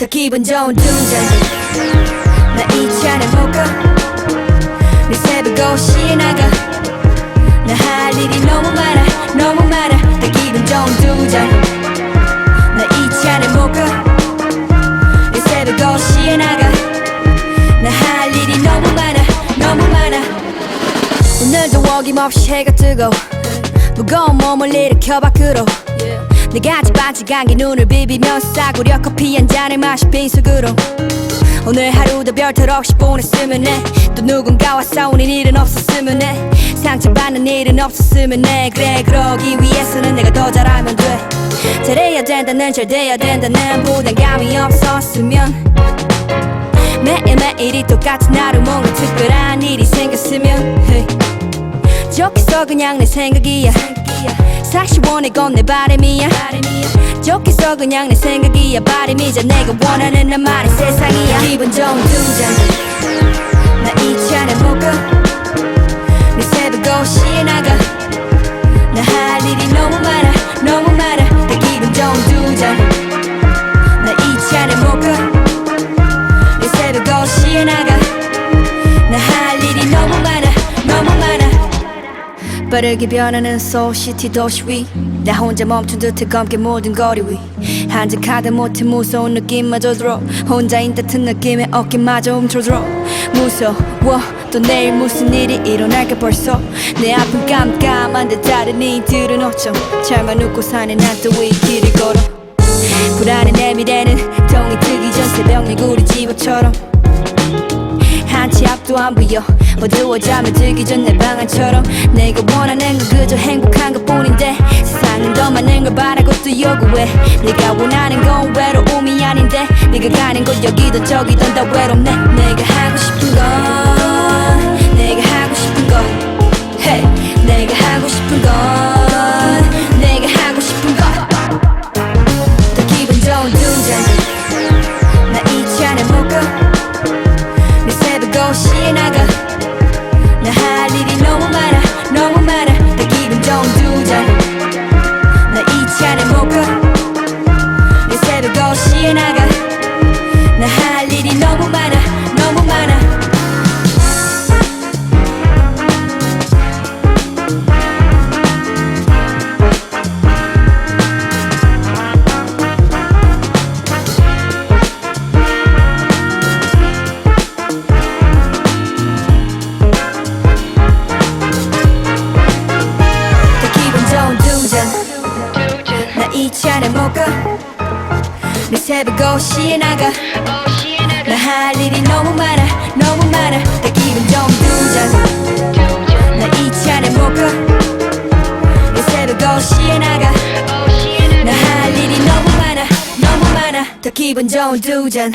더 기분 좋은 두잔 나이 잔에 먹어 내 새벽 5시에 나가. 나 할 일이 너무 많아 너무 많아. 더 기분 좋은 두잔나이 잔에 먹어 내 새벽 5시에 나가. 나 할 일이 너무 많아 너무 많아. 오늘도 어김없이 해가 뜨고 무거운 몸을 일으켜 밖으로 내가 지반지간게 눈을 비비며 싸구려 커피 한 잔을 마시 빈속으로. 오늘 하루도 별탈 없이 보냈으면 해또 누군가와 싸우는 일은 없었으면 해. 상처받는 일은 없었으면 해. 그래 그러기 위해서는 내가 더 잘하면 돼. 잘해야 된다는 잘 돼야 된다는 부담감이 없었으면. 매일매일이 똑같은 하루 뭔가 특별한 일이 생겼으면. 좋겠어 그냥 내 생각이야. 사실 원해 건내 바람이야. 좋겠어 그냥 내 생각이야. 바람이자 내가 원하는 나만의 세상이야. 기분 좋은 두잔나이 잔에 먹어 빠르게 변하는 소시티 도시 위나 혼자 멈춘 듯해 검게 모든 거리 위 한적하다 못해 무서운 느낌마저 들어. 혼자인 듯한 느낌에 어깨마저 움츠러들어. 무서워. 또 내일 무슨 일이 일어날까 벌써? 내 앞은 깜깜한데 다른 이들은 어쩜 잘만 웃고 사는 난또 이 길을 걸어. 불안해 내 미래는 동이 트기 전 새벽 내 구리 집어처럼 앞도 안 보여. 어두워 잠에 들기 전 내 방 안처럼 내가 원하는 건 그저 행복한 것 뿐인데 세상은 더 많은 걸 바라고 또 요구해. 내가 원하는 건 외로움이 아닌데 네가 가는 곳 여기든 저기든 다 외롭네. 내가 하고 싶은 건 내 새벽 5시에 나가. 나 내 새벽 5시에 나가. 나 할 일이 너무 많아 너무 많아. 더 기분 좋은 두잔나이 잔에 먹어 내 새벽 5시에 나가. 나할 일이 너무 많아 너무 많아. 더 기분 좋은 두잔